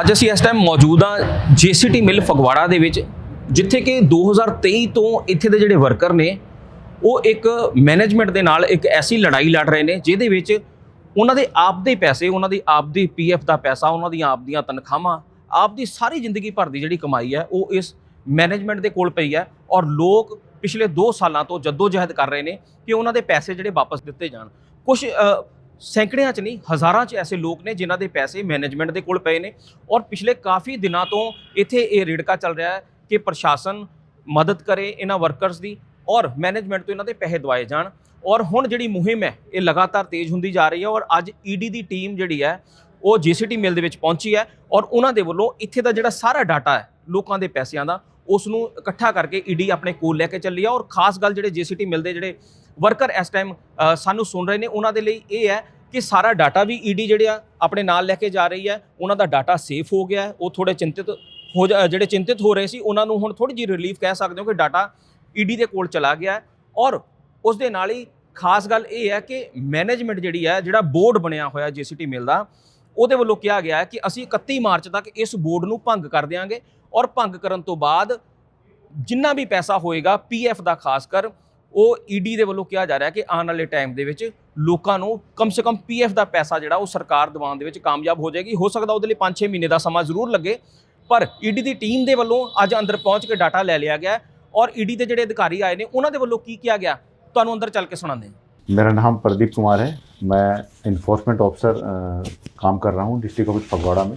ਅੱਜ ਅਸੀਂ ਇਸ ਟਾਈਮ ਮੌਜੂਦ ਹਾਂ ਜੀਸੀਟੀ ਮਿਲ ਫਗਵਾੜਾ ਦੇ ਵਿੱਚ, ਜਿੱਥੇ ਕਿ 2023 ਤੋਂ ਇੱਥੇ ਦੇ ਜਿਹੜੇ ਵਰਕਰ ਨੇ, ਉਹ ਇੱਕ ਮੈਨੇਜਮੈਂਟ ਦੇ ਨਾਲ ਇੱਕ ਐਸੀ ਲੜਾਈ ਲੜ ਰਹੇ ਨੇ, ਜਿਹਦੇ ਵਿੱਚ ਉਹਨਾਂ ਦੇ ਆਪ ਦੇ ਪੈਸੇ, ਉਹਨਾਂ ਦੀ ਆਪ ਦੀ ਪੀਐਫ ਦਾ ਪੈਸਾ, ਉਹਨਾਂ ਦੀਆਂ ਆਪ ਦੀਆਂ ਤਨਖਾਹਾਂ, ਆਪ ਦੀ ਸਾਰੀ ਜ਼ਿੰਦਗੀ ਭਰ ਦੀ ਜਿਹੜੀ ਕਮਾਈ ਹੈ, ਉਹ ਇਸ ਮੈਨੇਜਮੈਂਟ ਦੇ ਕੋਲ ਪਈ ਹੈ ਔਰ ਲੋਕ ਪਿਛਲੇ 2 ਸਾਲਾਂ ਤੋਂ ਜੱਦੋ ਜਹਿਦ ਕਰ ਰਹੇ ਨੇ ਕਿ ਉਹਨਾਂ ਦੇ ਪੈਸੇ ਜਿਹੜੇ ਵਾਪਸ ਦਿੱਤੇ ਜਾਣ। ਕੁਝ ਸੈਂਕੜਿਆਂ 'ਚ ਨਹੀਂ, ਹਜ਼ਾਰਾਂ 'ਚ ਐਸੇ ਲੋਕ ਨੇ ਜਿਨ੍ਹਾਂ ਦੇ ਪੈਸੇ ਮੈਨੇਜਮੈਂਟ ਦੇ ਕੋਲ ਪਏ ਨੇ। ਔਰ ਪਿਛਲੇ ਕਾਫੀ ਦਿਨਾਂ ਤੋਂ ਇੱਥੇ ਇਹ ਰੇੜਕਾ ਚੱਲ ਰਿਹਾ ਹੈ ਕਿ ਪ੍ਰਸ਼ਾਸਨ ਮਦਦ ਕਰੇ ਇਹਨਾਂ ਵਰਕਰਸ ਦੀ ਔਰ ਮੈਨੇਜਮੈਂਟ ਤੋਂ ਇਹਨਾਂ ਦੇ ਪੈਸੇ ਦਵਾਏ ਜਾਣ। ਔਰ ਹੁਣ ਜਿਹੜੀ ਮੁਹਿੰਮ ਹੈ, ਇਹ ਲਗਾਤਾਰ ਤੇਜ਼ ਹੁੰਦੀ ਜਾ ਰਹੀ ਹੈ ਔਰ ਅੱਜ ਈਡੀ ਦੀ ਟੀਮ ਜਿਹੜੀ ਹੈ, ਉਹ ਜੀਸੀਟੀ ਮਿਲ ਦੇ ਵਿੱਚ ਪਹੁੰਚੀ ਹੈ ਔਰ ਉਹਨਾਂ ਦੇ ਵੱਲੋਂ ਇੱਥੇ ਦਾ ਜਿਹੜਾ ਸਾਰਾ ਡਾਟਾ ਹੈ ਲੋਕਾਂ ਦੇ ਪੈਸਿਆਂ ਦਾ, ਉਸ ਨੂੰ ਇਕੱਠਾ ਕਰਕੇ ਈਡੀ ਆਪਣੇ ਕੋਲ ਲੈ ਕੇ ਚੱਲੀ ਆ ਔਰ ਖਾਸ ਗੱਲ ਜਿਹੜੇ ਜੀਸੀਟੀ ਮਿਲ ਦੇ ਜਿਹੜੇ ਵਰਕਰ ਇਸ ਟਾਈਮ ਸਾਨੂੰ ਸੁਣ ਰਹੇ ਨੇ, ਉਹਨਾਂ ਦੇ ਲਈ ਇਹ ਹੈ ਕਿ ਸਾਰਾ ਡਾਟਾ ਵੀ ਈਡੀ ਜਿਹੜੇ ਆ ਆਪਣੇ ਨਾਲ ਲੈ ਕੇ ਜਾ ਰਹੀ ਹੈ, ਉਹਨਾਂ ਦਾ ਡਾਟਾ ਸੇਫ ਹੋ ਗਿਆ ਉਹ ਥੋੜੇ ਚਿੰਤਿਤ ਹੋ ਜਾ- ਜਿਹੜੇ ਚਿੰਤਿਤ ਹੋ ਰਹੇ ਸੀ, ਉਹਨਾਂ ਨੂੰ ਹੁਣ ਥੋੜੀ ਜਿਹੀ ਰਿਲੀਫ ਕਹਿ ਸਕਦੇ ਹੋ ਕਿ ਡਾਟਾ ਈਡੀ ਦੇ ਕੋਲ ਚਲਾ ਗਿਆ ਔਰ ਉਸ ਦੇ ਨਾਲ ਹੀ ਖਾਸ ਗੱਲ ਇਹ ਹੈ ਕਿ ਮੈਨੇਜਮੈਂਟ ਜਿਹੜੀ ਹੈ, ਜਿਹੜਾ ਬੋਰਡ ਬਣਿਆ ਹੋਇਆ ਜੀਸੀਟੀ ਮਿਲ ਦਾ, ਉਹਦੇ ਵੱਲੋਂ ਕਿਹਾ ਗਿਆ ਕਿ ਅਸੀਂ 31 ਮਾਰਚ ਤੱਕ ਇਸ ਬੋਰਡ ਨੂੰ ਭੰਗ ਕਰ ਦਿਆਂਗੇ ਔਰ ਭੰਗ ਕਰਨ ਤੋਂ ਬਾਅਦ ਜਿੰਨਾ ਵੀ ਪੈਸਾ ਹੋਏਗਾ, ਪੀਐਫ ਦਾ ਖਾਸ ਕਰ ਉਹ ਈਡੀ ਦੇ ਵੱਲੋਂ ਕਿਹਾ ਜਾ ਰਿਹਾ ਕਿ ਆਉਣ ਵਾਲੇ ਟਾਈਮ ਦੇ ਵਿੱਚ ਲੋਕਾਂ ਨੂੰ ਕਮ ਸੇ ਕਮ ਪੀਐਫ ਦਾ ਪੈਸਾ ਜਿਹੜਾ ਉਹ ਸਰਕਾਰ ਦਿਵਾਉਣ ਦੇ ਵਿੱਚ ਕਾਮਯਾਬ ਹੋ ਜਾਏਗੀ ਹੋ ਸਕਦਾ ਉਹਦੇ ਲਈ 5-6 ਮਹੀਨੇ ਦਾ ਸਮਾਂ ਜ਼ਰੂਰ ਲੱਗੇ ਪਰ ਈਡੀ ਦੀ ਟੀਮ ਦੇ ਵੱਲੋਂ ਅੱਜ ਅੰਦਰ ਪਹੁੰਚ ਕੇ ਡਾਟਾ ਲੈ ਲਿਆ ਗਿਆ ਹੈ ਔਰ ਈਡੀ ਦੇ ਜਿਹੜੇ ਅਧਿਕਾਰੀ ਆਏ ਨੇ ਉਹਨਾਂ ਦੇ ਵੱਲੋਂ ਕੀ ਕਿਹਾ ਗਿਆ ਤੁਹਾਨੂੰ ਅੰਦਰ ਚੱਲ ਕੇ ਸੁਣਾਉਂਦੇ ਹਾਂ मेरा नाम प्रदीप कुमार है मैं इन्फोर्समेंट ऑफिसर अ, काम कर रहा हूँ डिस्ट्रिक्ट ऑफिस फगवाड़ा में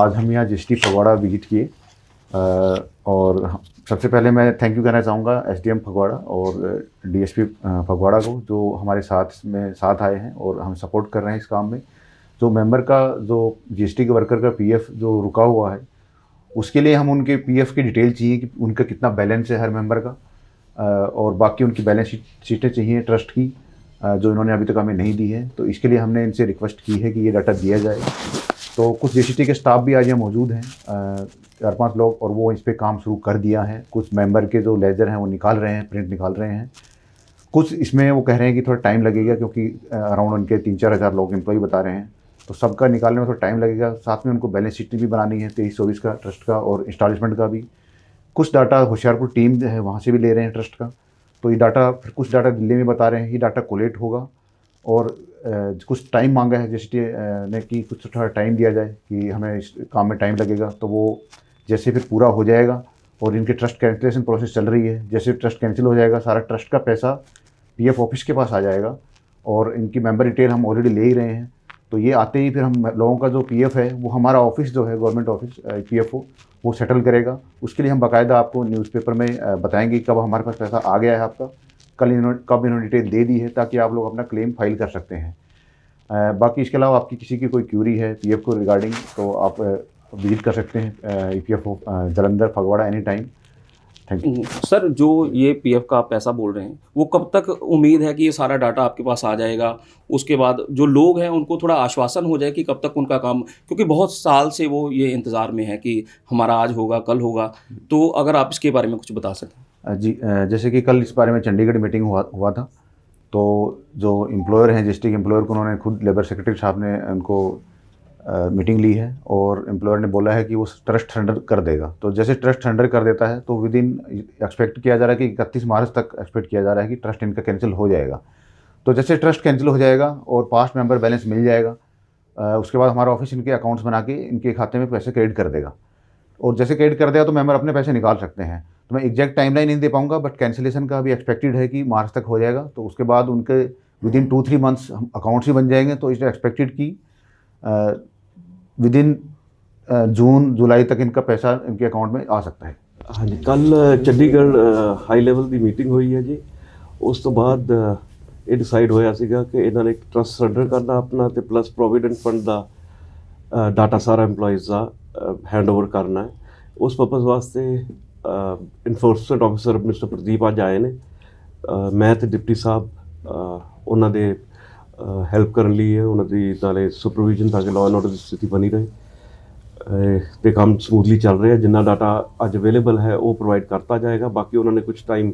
आज हम यहाँ डिस्ट्रिक्ट फगवाड़ा विजिट किए अ, और सबसे पहले मैं थैंक यू कहना चाहूँगा एसडीएम फगवाड़ा और डीएसपी फगवाड़ा को, जो हमारे साथ में साथ आए हैं और हम सपोर्ट कर रहे हैं इस काम में। जो मेंबर का, जो जीएसटी के वर्कर का पीएफ जो रुका हुआ है, उसके लिए हम उनके पीएफ की डिटेल चाहिए कि उनका कितना बैलेंस है हर मेंबर का। और बाकी उनकी बैलेंस शीट चाहिए ट्रस्ट की जो इन्होंने अभी तक हमें नहीं दी है। तो इसके लिए हमने इनसे रिक्वेस्ट की है कि ये डाटा दिया जाए। तो कुछ जे के स्टाफ भी आज यहाँ मौजूद हैं चार पाँच लोग और वो इस पर काम शुरू कर दिया है। कुछ मेंबर के जो लेजर हैं वो निकाल रहे हैं, प्रिंट निकाल रहे हैं। कुछ इसमें वो कह रहे हैं कि थोड़ा टाइम लगेगा क्योंकि अराउंड उनके तीन चार हज़ार लोग एम्प्लॉय बता रहे हैं। तो सबका निकालने में थोड़ा टाइम लगेगा। साथ में उनको बैलेंस शीट भी बनानी है, तेईस चौबीस का ट्रस्ट का और इंस्टॉलमेंट का भी। कुछ डाटा होशियारपुर टीम है, वहाँ से भी ले रहे हैं ट्रस्ट का। तो ये डाटा, फिर कुछ डाटा दिल्ली में बता रहे हैं, ये डाटा कोलेट होगा। और कुछ टाइम मांगा है, जैसे ने कि कुछ थोड़ा टाइम दिया जाए कि हमें इस काम में टाइम लगेगा तो वो जैसे फिर पूरा हो जाएगा और इनके ट्रस्ट कैंसिलेशन प्रोसेस चल रही है, जैसे ट्रस्ट कैंसिल हो जाएगा, सारा ट्रस्ट का पैसा पीएफ ऑफ़िस के पास आ जाएगा और इनकी मेंबर डिटेल हम ऑलरेडी ले ही रहे हैं। तो ये आते ही फिर हम लोगों का जो पीएफ है, वो हमारा ऑफ़िस जो है गवर्नमेंट ऑफ़िस पीएफओ वो सेटल करेगा। उसके लिए हम बाकायदा आपको न्यूज़पेपर में बताएँगे कब हमारे पास पैसा आ गया है आपका। कल इन्होंने, कब इन्होंने डिटेल दे दी है ताकि आप लोग अपना क्लेम फ़ाइल कर सकते हैं। बाकी इसके अलावा आपकी किसी की कोई क्यूरी है पीएफ को रिगार्डिंग तो आप विज़िट कर सकते हैं E P O Jalandhar, Phagwara any time thank you sir, जो ये पीएफ का आप पैसा बोल रहे हैं, वो कब तक उम्मीद है कि ये सारा डाटा आपके पास आ जाएगा? उसके बाद जो लोग हैं, उनको थोड़ा आश्वासन हो जाए कि कब तक उनका काम, क्योंकि बहुत साल से वो ये इंतज़ार में है कि हमारा आज होगा, कल होगा। तो अगर आप इसके बारे में कुछ बता सकें। जी जैसे कि कल इस बारे में चंडीगढ़ मीटिंग हुआ हुआ था तो जो एम्प्लॉयर हैं डिस्ट्रिक्ट एम्प्लॉयर को उन्होंने खुद लेबर सेक्रेटरी साहब ने उनको मीटिंग ली है और एम्प्लॉयर ने बोला है कि वो ट्रस्ट टेंडर कर देगा। तो जैसे ट्रस्ट टेंडर कर देता है तो विद इन एक्सपेक्ट किया जा रहा है कि इकतीस मार्च तक एक्सपेक्ट किया जा रहा है कि ट्रस्ट इनका कैंसिल हो जाएगा। तो जैसे ट्रस्ट कैंसिल हो जाएगा और पास्ट मेंबर बैलेंस मिल जाएगा अ, उसके बाद हमारा ऑफ़िस इनके अकाउंट्स बना के इनके खाते में पैसे क्रेडिट कर देगा। और जैसे क्रेडिट कर देगा तो मेंबर अपने पैसे निकाल सकते हैं। तो मैं एग्जैक्ट टाइमलाइन नहीं दे पाऊंगा बट कैंसिलेशन का भी एक्सपेक्टेड है कि मार्च तक हो जाएगा तो उसके बाद उनके within two three months accounts ही बन जाएंगे तो इस एक्सपेक्टेड कि विद इन जून जुलाई तक इनका पैसा इनके अकाउंट में आ सकता है ਹਾਂਜੀ ਕੱਲ ਚੰਡੀਗੜ੍ਹ ਹਾਈ ਲੈਵਲ ਦੀ ਮੀਟਿੰਗ ਹੋਈ ਹੈ ਜੀ ਉਸ ਤੋਂ ਬਾਅਦ ਅ, ਇਹ ਡਿਸਾਈਡ ਹੋਇਆ ਸੀਗਾ ਕਿ ਇਹਨਾਂ ਨੇ ਟਰਸਟ ਸਰੈਂਡਰ ਕਰਨਾ ਆਪਣਾ ਤੇ ਪਲੱਸ ਪ੍ਰੋਵੀਡੈਂਟ ਫੰਡ ਦਾ ਡਾਟਾ ਸਾਰਾ EMPLOYEES ਦਾ ਹੈਂਡਓਵਰ ਕਰਨਾ ਹੈ ਉਸ ਪਰਪਸ ਵਾਸਤੇ ਇਨਫੋਰਸਮੈਂਟ ਆਫੀਸਰ ਮਿਸਟਰ ਪ੍ਰਦੀਪ ਅੱਜ ਆਏ ਨੇ। ਮੈਂ ਤੇ ਡਿਪਟੀ ਸਾਹਿਬ ਉਹਨਾਂ ਦੇ ਹੈਲਪ ਕਰਨ ਲਈ ਹੈ। ਉਹਨਾਂ ਦੀ ਨਾਲੇ ਸੁਪਰਵੀਜ਼ਨ ਤਾਂ ਕਿ ਲਾਅ ਐਂਡ ਆਰਡਰ ਦੀ ਸਥਿਤੀ ਬਣੀ ਰਹੇ। ਅਹ ਤੇ ਕੰਮ ਸਮੂਥਲੀ ਚੱਲ ਰਿਹਾ। ਜਿੰਨਾ ਡਾਟਾ ਅੱਜ ਅਵੇਲੇਬਲ ਹੈ, ਉਹ ਪ੍ਰੋਵਾਈਡ ਕਰਤਾ ਜਾਏਗਾ। ਬਾਕੀ ਉਹਨਾਂ ਨੇ ਕੁਝ ਟਾਈਮ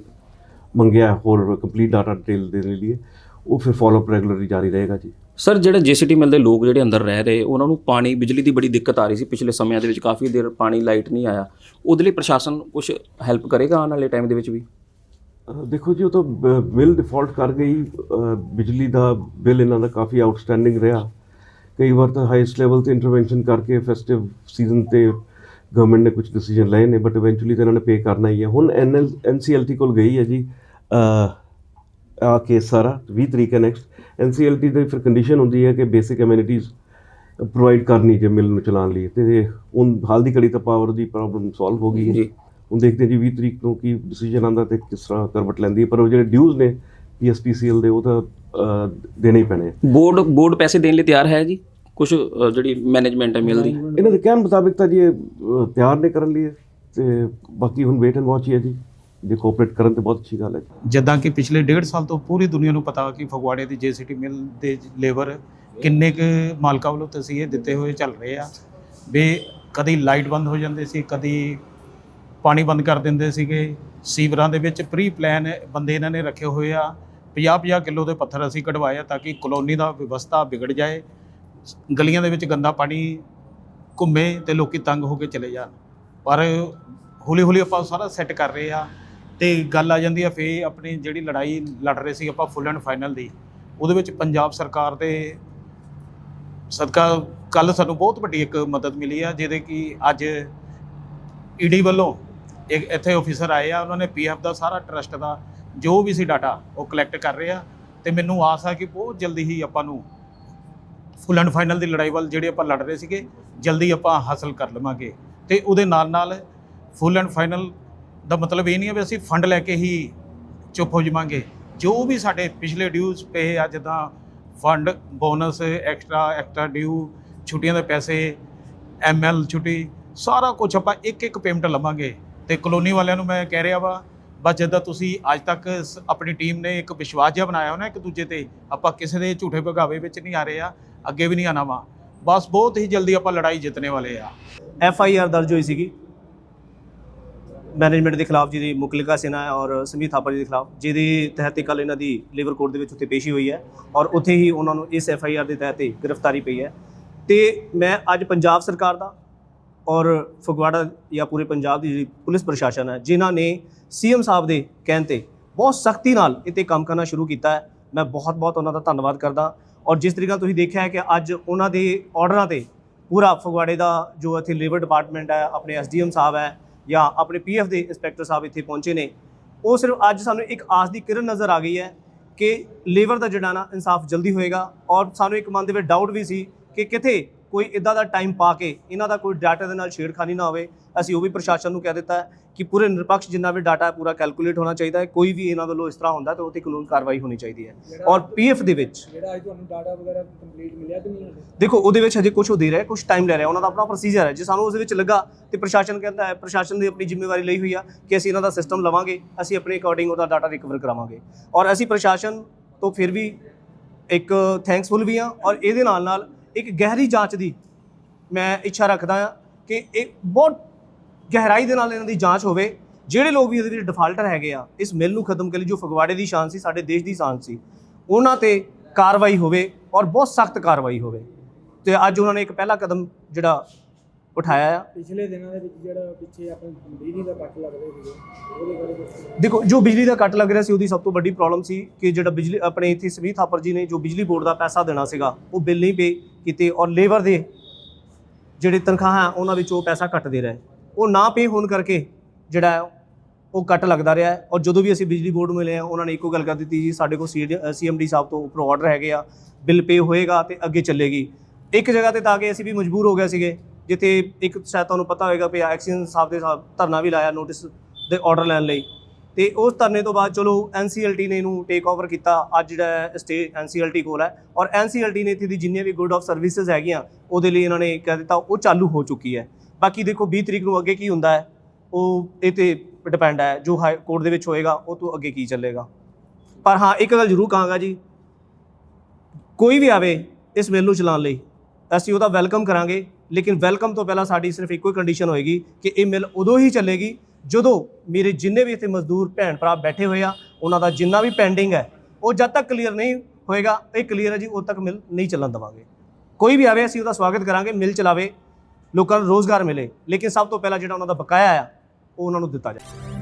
ਮੰਗਿਆ ਹੋਰ ਕੰਪਲੀਟ ਡਾਟਾ ਡਿਟੇਲ ਦੇਣ ਲਈ। ਉਹ ਫਿਰ ਫਾਲੋਅਪ ਰੈਗੂਲਰਲੀ ਜਾਰੀ ਰਹੇਗਾ ਜੀ। ਸਰ ਜਿਹੜੇ ਜੀਸੀਟੀ ਮਿਲ ਦੇ ਲੋਕ ਜਿਹੜੇ ਅੰਦਰ ਰਹਿ ਰਹੇ ਉਹਨਾਂ ਨੂੰ ਪਾਣੀ ਬਿਜਲੀ ਦੀ ਬੜੀ ਦਿੱਕਤ ਆ ਰਹੀ ਸੀ ਪਿਛਲੇ ਸਮਿਆਂ ਦੇ ਵਿੱਚ ਕਾਫੀ ਦੇਰ ਪਾਣੀ ਲਾਈਟ ਨਹੀਂ ਆਇਆ। ਉਹਦੇ ਲਈ ਪ੍ਰਸ਼ਾਸਨ ਕੁਝ ਹੈਲਪ ਕਰੇਗਾ ਆਉਣ ਵਾਲੇ ਟਾਈਮ ਦੇ ਵਿੱਚ ਵੀ? ਦੇਖੋ ਜੀ ਉਹ ਤਾਂ ਬਿੱਲ ਡਿਫਾਲਟ ਕਰ ਗਈ। ਬਿਜਲੀ ਦਾ ਬਿੱਲ ਇਹਨਾਂ ਦਾ ਕਾਫੀ ਆਊਟਸਟੈਂਡਿੰਗ ਰਿਹਾ। ਕਈ ਵਾਰ ਤਾਂ ਹਾਈਐਸਟ ਲੈਵਲ ਤੇ ਇੰਟਰਵੈਂਸ਼ਨ ਕਰਕੇ ਫੈਸਟਿਵ ਸੀਜ਼ਨ ਤੇ ਗਵਰਨਮੈਂਟ ਨੇ ਕੁਝ ਡਿਸੀਜਨ ਲਏ ਨੇ ਬਟ ਇਵੈਂਚੁਅਲੀ ਤਾਂ ਇਹਨਾਂ ਨੇ ਪੇ ਕਰਨਾ ਹੀ ਹੈ। ਹੁਣ ਐਨਐਲ ਐਨਸੀਐਲਟੀ ਕੋਲ ਗਈ ਹੈ ਜੀ। ਆ ਕੇਸ ਸਾਰਾ 20 ਤਰੀਕ ਹੈ ਨੈਕਸਟ ਐਨਸੀਐਲਟੀ ਦੀ ਫਿਰ ਕੰਡੀਸ਼ਨ ਹੁੰਦੀ ਹੈ ਕਿ ਬੇਸਿਕ ਐਮਿਨਿਟੀਜ਼ ਪ੍ਰੋਵਾਈਡ ਕਰਨੀ ਜੇ ਮਿਲ ਨੂੰ ਚਲਾਉਣ ਲਈ। ਤੇ ਹੁਣ ਹਾਲ ਦੀ ਘੜੀ ਤਾਂ ਪਾਵਰ ਦੀ ਪ੍ਰੋਬਲਮ ਸੋਲਵ ਹੋ ਗਈ ਹੈ। ਜੀ। ਹੁਣ ਦੇਖਦੇ ਜੀ 20 ਤਰੀਕ ਨੂੰ ਕੀ ਡਿਸੀਜਨ ਆਉਂਦਾ ਤੇ ਕਿਸ ਤਰ੍ਹਾਂ ਕਰਵਟ ਲੈਂਦੀ ਹੈ। ਪਰ ਉਹ ਜਿਹੜੇ ਡਿਊਜ਼ ਨੇ ਪੀਐਸਪੀਸੀਐਲ ਦੇ ਉਹ ਤਾਂ ਦੇਣੇ ਹੀ ਪੈਣੇ। ਬੋਰਡ ਬੋਰਡ ਪੈਸੇ ਦੇਣ ਲਈ ਤਿਆਰ ਹੈ ਜੀ? ਕੁਝ ਜਿਹੜੀ ਮੈਨੇਜਮੈਂਟ ਹੈ ਮਿਲ ਦੀ ਇਹਨਾਂ ਦੇ ਕਹਿਣ ਮੁਤਾਬਿਕ ਤਾਂ ਜੀ ਤਿਆਰ ਨੇ ਕਰਨ ਲਈ ਤੇ ਬਾਕੀ ਹੁਣ ਵੇਟ ਐਂਡ ਵਾਚ ਹੀ ਹੈ ਜੀ। ਜੇ ਕੋਆਪਰੇਟ ਕਰਨ ਤੇ ਬਹੁਤ ਅੱਛੀ ਗੱਲ ਹੈ ਜੀ। ਜਿੱਦਾਂ ਕਿ ਪਿਛਲੇ ਡੇਢ ਸਾਲ ਤੋਂ ਪੂਰੀ ਦੁਨੀਆ ਨੂੰ ਪਤਾ ਕਿ ਫਗਵਾੜੇ ਦੀ ਜੇਸੀਟੀ ਮਿਲ ਦੇ ਲੇਬਰ ਕਿੰਨੇ ਕੁ ਮਾਲਕਾਂ ਵੱਲੋਂ ਤਸੀਹੇ ਦਿੱਤੇ ਹੋਏ ਚੱਲ ਰਹੇ ਆ। ਵੀ ਕਦੀ ਲਾਈਟ ਬੰਦ ਹੋ ਜਾਂਦੇ ਸੀ, ਕਦੀ ਪਾਣੀ ਬੰਦ ਕਰ ਦਿੰਦੇ ਸੀਗੇ। ਸੀਵਰਾਂ ਦੇ ਵਿੱਚ ਪ੍ਰੀ ਪਲਾਨ ਬੰਦੇ ਇਹਨਾਂ ਨੇ ਰੱਖੇ ਹੋਏ ਆ। 50-50 ਕਿਲੋ ਦੇ ਪੱਥਰ ਅਸੀਂ ਕਢਵਾਏ ਆ ਤਾਂ ਕਿ ਕਲੋਨੀ ਦਾ ਵਿਵਸਥਾ ਵਿਗੜ ਜਾਏ, ਗਲੀਆਂ ਦੇ ਵਿੱਚ ਗੰਦਾ ਪਾਣੀ ਘੁੰਮੇ ਤੇ ਲੋਕੀ ਤੰਗ ਹੋ ਕੇ ਚਲੇ ਜਾਣ। ਪਰ ਹੌਲੀ ਹੌਲੀ ਆਪਾਂ ਸਾਰਾ ਸੈੱਟ ਕਰ ਰਹੇ ਆ। ਤੇ ਗੱਲ ਆ ਜਾਂਦੀ ਆ ਫੇ ਆਪਣੀ ਜਿਹੜੀ ਲੜਾਈ ਲੜ ਰਹੇ ਸੀ ਆਪਾਂ ਫੁੱਲ ਐਂਡ ਫਾਈਨਲ ਦੀ, ਉਹਦੇ ਵਿੱਚ ਪੰਜਾਬ ਸਰਕਾਰ ਦੇ ਸਦਕਾ ਕੱਲ ਸਾਨੂੰ ਬਹੁਤ ਵੱਡੀ ਇੱਕ ਮਦਦ ਮਿਲੀ ਆ, ਜਿਹਦੇ ਕਿ ਅੱਜ ਈਡੀ ਵੱਲੋਂ ਇੱਕ ਇੱਥੇ ਆਫੀਸਰ ਆਏ ਆ, ਉਹਨਾਂ ਨੇ ਪੀਐਫ ਦਾ ਸਾਰਾ ਟਰਸਟ ਦਾ ਜੋ ਵੀ ਸੀ ਡਾਟਾ ਉਹ ਕਲੈਕਟ ਕਰ ਰਹੇ ਆ ਤੇ ਮੈਨੂੰ ਆਸ ਆ ਕਿ ਬਹੁਤ ਜਲਦੀ ਹੀ ਆਪਾਂ ਨੂੰ ਫੁੱਲ ਐਂਡ ਫਾਈਨਲ ਦੀ ਲੜਾਈ ਵੱਲ ਜਿਹੜੇ ਆਪਾਂ ਲੜ ਰਹੇ ਸੀਗੇ, ਜਲਦੀ ਆਪਾਂ ਹਾਸਲ ਕਰ ਲਵਾਂਗੇ ਤੇ ਉਹਦੇ ਨਾਲ ਨਾਲ ਫੁੱਲ ਐਂਡ ਫਾਈਨਲ ਦਾ ਮਤਲਬ ਇਹ ਨਹੀਂ ਹੈ ਵੀ ਅਸੀਂ ਫੰਡ ਲੈ ਕੇ ਹੀ ਚੁੱਪ ਹੋ ਜਾਵਾਂਗੇ। ਜੋ ਵੀ ਸਾਡੇ ਪਿਛਲੇ ਡਿਊਜ਼ ਪਏ ਆ, ਜਿੱਦਾਂ fund bonus extra extra due ਛੁੱਟੀਆਂ ਦੇ ਪੈਸੇ ਐਮਐਲ ਛੁੱਟੀ, ਸਾਰਾ ਕੁਝ ਆਪਾਂ ਇੱਕ ਇੱਕ ਪੇਮੈਂਟ ਲਵਾਂਗੇ। ਤੇ ਕਲੋਨੀ ਵਾਲਿਆਂ ਨੂੰ ਮੈਂ ਕਹਿ ਰਿਹਾ ਵਾ, ਬਸ ਜਿੱਦਾਂ ਤੁਸੀਂ ਅੱਜ ਤੱਕ ਸ- ਆਪਣੀ ਟੀਮ ਨੇ ਇੱਕ ਵਿਸ਼ਵਾਸ ਜਿਹਾ ਬਣਾਇਆ ਹੋਣਾ ਇੱਕ ਦੂਜੇ ਤੇ, ਆਪਾਂ ਕਿਸੇ ਦੇ ਝੂਠੇ ਭਗਾਵੇ ਵਿੱਚ ਨਹੀਂ ਆ ਰਹੇ ਆ, ਅੱਗੇ ਵੀ ਨਹੀਂ ਆਣਾ ਵਾ। ਬਸ ਬਹੁਤ ਹੀ ਜਲਦੀ ਆਪਾਂ ਲੜਾਈ ਜਿੱਤਣੇ ਵਾਲੇ ਆ। ਐਫ ਆਈ ਆਰ ਦਰਜ ਹੋਈ ਸੀਗੀ। ਮੈਨੇਜਮੈਂਟ ਦੇ ਖਿਲਾਫ ਜਿਹਦੀ ਮੁਕਲਿਕਾ ਸਿਨਾ ਹੈ ਔਰ ਸਮੀਤ ਥਾਪਰ ਜੀ ਦੇ ਖਿਲਾਫ, ਜਿਹਦੇ ਤਹਿਤ ਕੱਲ ਇਹਨਾਂ ਦੀ ਲੇਬਰ ਕੋਰਟ ਦੇ ਵਿੱਚ ਉੱਥੇ ਪੇਸ਼ੀ ਹੋਈ ਹੈ ਔਰ ਉੱਥੇ ਹੀ ਉਹਨਾਂ ਨੂੰ ਇਸ ਐਫ ਆਈ ਆਰ ਦੇ ਤਹਿਤ ਹੀ ਗ੍ਰਿਫਤਾਰੀ ਪਈ ਹੈ। ਤੇ ਮੈਂ ਅੱਜ ਪੰਜਾਬ ਸਰਕਾਰ ਦਾ ਔਰ ਫਗਵਾੜਾ ਜਾਂ ਪੂਰੇ ਪੰਜਾਬ ਦੀ ਜਿਹੜੀ ਪੁਲਿਸ ਪ੍ਰਸ਼ਾਸਨ ਹੈ, ਜਿਨ੍ਹਾਂ ਨੇ ਸੀਐਮ ਸਾਹਿਬ ਦੇ ਕਹਿਣ ਤੇ ਬਹੁਤ ਸਖਤੀ ਨਾਲ ਇੱਥੇ ਕੰਮ ਕਰਨਾ ਸ਼ੁਰੂ ਕੀਤਾ ਹੈ, ਮੈਂ ਬਹੁਤ ਬਹੁਤ ਉਹਨਾਂ ਦਾ ਧੰਨਵਾਦ ਕਰਦਾ। ਔਰ ਜਿਸ ਤਰੀਕਾ ਤੁਸੀਂ ਦੇਖਿਆ ਹੈ ਕਿ ਅੱਜ ਉਹਨਾਂ ਦੇ ਆਰਡਰਾਂ ਤੇ ਪੂਰਾ ਫਗਵਾੜੇ ਦਾ ਜੋ ਇੱਥੇ ਲੇਬਰ ਡਿਪਾਰਟਮੈਂਟ ਹੈ, ਆਪਣੇ ਐਸਡੀਐਮ ਸਾਹਿਬ ਹੈ ਜਾਂ ਆਪਣੇ ਪੀਐਫ ਦੇ ਇੰਸਪੈਕਟਰ ਸਾਹਿਬ ਇੱਥੇ ਪਹੁੰਚੇ ਨੇ, ਉਹ ਸਿਰਫ ਅੱਜ ਸਾਨੂੰ ਇੱਕ ਆਸ ਦੀ ਕਿਰਨ ਨਜ਼ਰ ਆ ਗਈ ਹੈ ਕਿ ਲੇਬਰ ਦਾ ਜਿਹੜਾ ਨਾ ਇਨਸਾਫ ਜਲਦੀ ਹੋਏਗਾ ਔਰ ਸਾਨੂੰ ਇੱਕ ਮਨ ਦੇ ਵਿੱਚ ਡਾਊਟ ਵੀ ਸੀ ਕਿ ਕਿਤੇ ਕੋਈ ਇਦਾਂ ਦਾ ਟਾਈਮ ਪਾ ਕੇ ਇਹਨਾਂ ਦਾ ਕੋਈ ਡਾਟਾ ਦੇ ਨਾਲ ਛੇੜਖਾਨੀ ਨਾ ਹੋਵੇ ਅਸੀਂ ਉਹ ਵੀ ਪ੍ਰਸ਼ਾਸਨ ਨੂੰ ਕਹਿ ਦਿੱਤਾ ਕਿ ਪੂਰੇ ਨਿਰਪੱਖ ਜਿੰਨਾ ਵੀ ਡਾਟਾ ਹੈ ਪੂਰਾ ਕੈਲਕੂਲੇਟ ਹੋਣਾ ਚਾਹੀਦਾ ਹੈ ਕੋਈ ਵੀ ਇਹਨਾਂ ਵੱਲੋਂ ਇਸ ਤਰ੍ਹਾਂ ਹੁੰਦਾ ਤਾਂ ਉਹ ਤੇ ਕਾਨੂੰਨ ਕਾਰਵਾਈ ਹੋਣੀ ਚਾਹੀਦੀ ਹੈ। ਔਰ ਪੀਐਫ ਦੇ ਵਿੱਚ ਜਿਹੜਾ ਅੱਜ ਤੁਹਾਨੂੰ ਡਾਟਾ ਵਗੈਰਾ ਕੰਪਲੀਟ ਮਿਲਿਆ ਕਿ ਨਹੀਂ ਦੇਖੋ ਉਹਦੇ ਵਿੱਚ ਹਜੇ ਕੁਝ ਉਹ ਦੇ ਰਿਹਾ ਕੁਝ ਟਾਈਮ ਲੈ ਰਿਹਾ ਉਹਨਾਂ ਦਾ ਆਪਣਾ ਪ੍ਰੋਸੀਜਰ ਹੈ। ਜੇ ਸਾਨੂੰ ਉਸ ਵਿੱਚ ਲੱਗਾ ਤੇ ਪ੍ਰਸ਼ਾਸਨ ਕਹਿੰਦਾ ਹੈ ਪ੍ਰਸ਼ਾਸਨ ਦੀ ਆਪਣੀ ਜ਼ਿੰਮੇਵਾਰੀ ਲਈ ਹੋਈ ਆ ਕਿ ਅਸੀਂ ਇਹਨਾਂ ਦਾ ਸਿਸਟਮ ਲਵਾਂਗੇ ਅਸੀਂ ਆਪਣੇ ਅਕੋਰਡਿੰਗ ਉਹਦਾ ਡਾਟਾ ਰਿਕਵਰ ਕਰਾਵਾਂਗੇ। ਔਰ ਅਸੀਂ ਪ੍ਰਸ਼ਾਸਨ ਤੋਂ ਫਿਰ ਵੀ ਇੱਕ ਥੈਂਕਸਫੁਲ ਵੀ ਆ ਔਰ ਇਹਦੇ ਨਾਲ ਨਾਲ ਇੱਕ ਗਹਿਰੀ ਜਾਂਚ ਦੀ ਮੈਂ ਇੱਛਾ ਰੱਖਦਾ ਹਾਂ ਕਿ ਇਹ ਬਹੁਤ ਗਹਿਰਾਈ ਦੇ ਨਾਲ ਇਹਨਾਂ ਦੀ ਜਾਂਚ ਹੋਵੇ। ਜਿਹੜੇ ਲੋਕ ਵੀ ਇਹਦੇ ਵਿੱਚ ਡਿਫਾਲਟਰ ਹੈਗੇ ਆ, ਇਸ ਮਿਲ ਨੂੰ ਖਤਮ ਕਰਨ ਲਈ ਜੋ ਫਗਵਾੜੇ ਦੀ ਸ਼ਾਨ ਸੀ, ਸਾਡੇ ਦੇਸ਼ ਦੀ ਸ਼ਾਨ ਸੀ, ਉਹਨਾਂ ਤੇ ਕਾਰਵਾਈ ਹੋਵੇ ਔਰ ਬਹੁਤ ਸਖਤ ਕਾਰਵਾਈ ਹੋਵੇ। ਤੇ ਅੱਜ ਉਹਨਾਂ ਨੇ ਇੱਕ ਪਹਿਲਾ ਕਦਮ ਜਿਹੜਾ ਉਠਾਇਆ ਆ। ਪਿਛਲੇ ਦਿਨਾਂ ਦੇ ਵਿੱਚ ਜਿਹੜਾ ਪਿੱਛੇ ਆਪਣੇ ਬਿਜਲੀ ਦਾ ਕੱਟ ਲੱਗ ਰਿਹਾ ਸੀਗੇ ਉਹਦੇ ਬਾਰੇ ਕੁਛ ਦੇਖੋ ਜੋ ਬਿਜਲੀ ਦਾ ਕੱਟ ਲੱਗ ਰਿਹਾ ਸੀ ਉਹਦੀ ਸਭ ਤੋਂ ਵੱਡੀ ਪ੍ਰੋਬਲਮ ਸੀ ਕਿ ਜਿਹੜਾ ਬਿਜਲੀ ਆਪਣੇ ਇੱਥੇ ਸਮੀਤ ਥਾਪਰ ਜੀ ਨੇ ਜੋ ਬਿਜਲੀ ਬੋਰਡ ਦਾ ਪੈਸਾ ਦੇਣਾ ਸੀਗਾ ਉਹ ਬਿੱਲ ਨਹੀਂ ਪੇ ਕੀਤੇ ਔਰ ਲੇਬਰ ਦੇ ਜਿਹੜੇ ਤਨਖਾਹਾਂ ਉਹਨਾਂ ਵਿੱਚ ਪੈਸਾ ਕੱਟ ਦੇ ਰਿਹਾ। ਉਹ ਨਾ ਪੇ ਹੋਣ ਕਰਕੇ ਜਿਹੜਾ ਉਹ ਕੱਟ ਲੱਗਦਾ ਰਿਹਾ ਔਰ ਜਦੋਂ ਵੀ ਅਸੀਂ ਬਿਜਲੀ ਬੋਰਡ ਨੂੰ ਮਿਲੇ ਆ ਉਹਨਾਂ ਨੇ ਇੱਕੋ ਗੱਲ ਕਰ ਦਿੱਤੀ ਜੀ ਸਾਡੇ ਕੋਲ ਸੀਐਮਡੀ ਸਾਹਿਬ ਤੋਂ ਉੱਪਰ ਆਰਡਰ ਹੈਗੇ ਆ ਬਿੱਲ ਪੇ ਹੋਏਗਾ ਤੇ ਅੱਗੇ ਚੱਲੇਗੀ। ਇੱਕ ਜਗ੍ਹਾ ਤੇ ਤਾਂ ਕਿ ਅਸੀਂ ਵੀ ਮਜਬੂਰ ਹੋ ਗਏ ਸੀਗੇ। ਜਿੱਥੇ ਇੱਕ ਸ਼ਾਇਦ ਤੁਹਾਨੂੰ ਪਤਾ ਹੋਵੇਗਾ ਵੀ ਐਕਸੀਅਨ ਸਾਹਿਬ ਦੇ ਸਾਹਿਬ ਧਰਨਾ ਵੀ ਲਾਇਆ ਨੋਟਿਸ ਦੇ ਆਰਡਰ ਲੈਣ ਲਈ। ਤੇ ਉਸ ਧਰਨੇ ਤੋਂ ਬਾਅਦ ਚਲੋ ਐਨਸੀਐਲਟੀ ਨੇ ਇਹਨੂੰ ਟੇਕ ਓਵਰ ਕੀਤਾ। ਅੱਜ ਜਿਹੜਾ ਸਟੇ ਐਨਸੀਐਲਟੀ ਕੋਲ ਹੈ। ਔਰ ਐਨਸੀਐਲਟੀ ਨੇ ਇੱਥੇ ਦੀ ਜਿੰਨੀਆਂ ਵੀ ਗੁੱਡ ਆਫ ਸਰਵਿਸਿਜ਼ ਹੈਗੀਆਂ, ਉਹਦੇ ਲਈ ਇਹਨਾਂ ਨੇ ਕਹਿ ਦਿੱਤਾ, ਉਹ ਚਾਲੂ ਹੋ ਚੁੱਕੀ ਹੈ। ਬਾਕੀ ਦੇਖੋ 20 ਤਰੀਕ ਨੂੰ ਅੱਗੇ ਕੀ ਹੁੰਦਾ ਹੈ, ਉਹ ਇਹ ਤੇ ਡਿਪੈਂਡ ਹੈ, ਜੋ ਹਾਈ ਕੋਰਟ ਦੇ ਵਿੱਚ ਹੋਏਗਾ, ਉਹ ਤੋਂ ਅੱਗੇ ਕੀ ਚੱਲੇਗਾ। ਪਰ ਹਾਂ, ਇੱਕ ਗੱਲ ਜ਼ਰੂਰ ਕਹਾਂਗਾ ਜੀ, ਕੋਈ ਵੀ ਆਵੇ ਇਸ ਬਿੱਲ ਨੂੰ ਚਲਾਉਣ ਲਈ, ਅਸੀਂ ਉਹਦਾ ਵੈਲਕਮ ਕਰਾਂਗੇ। ਲੇਕਿਨ ਵੈਲਕਮ ਤੋਂ ਪਹਿਲਾਂ ਸਾਡੀ ਸਿਰਫ ਇੱਕੋ ਹੀ ਕੰਡੀਸ਼ਨ ਹੋਏਗੀ ਕਿ ਇਹ ਮਿਲ ਉਦੋਂ ਹੀ ਚੱਲੇਗੀ ਜਦੋਂ ਮੇਰੇ ਜਿੰਨੇ ਵੀ ਇੱਥੇ ਮਜ਼ਦੂਰ ਭੈਣ ਭਰਾ ਬੈਠੇ ਹੋਏ ਆ, ਉਹਨਾਂ ਦਾ ਜਿੰਨਾ ਵੀ ਪੈਂਡਿੰਗ ਹੈ, ਉਹ ਜਦ ਤੱਕ ਕਲੀਅਰ ਨਹੀਂ ਹੋਏਗਾ, ਇਹ ਕਲੀਅਰ ਹੈ ਜੀ, ਉਦੋਂ ਤੱਕ ਮਿਲ ਨਹੀਂ ਚੱਲਣ ਦੇਵਾਂਗੇ। ਕੋਈ ਵੀ ਆਵੇ, ਅਸੀਂ ਉਹਦਾ ਸਵਾਗਤ ਕਰਾਂਗੇ ਮਿਲ ਚਲਾਵੇ, ਲੋਕਾਂ ਨੂੰ ਰੋਜ਼ਗਾਰ ਮਿਲੇ, ਲੇਕਿਨ ਸਭ ਤੋਂ ਪਹਿਲਾਂ ਜਿਹੜਾ ਉਹਨਾਂ ਦਾ ਬਕਾਇਆ ਆ, ਉਹ ਉਹਨਾਂ ਨੂੰ ਦਿੱਤਾ ਜਾਏ।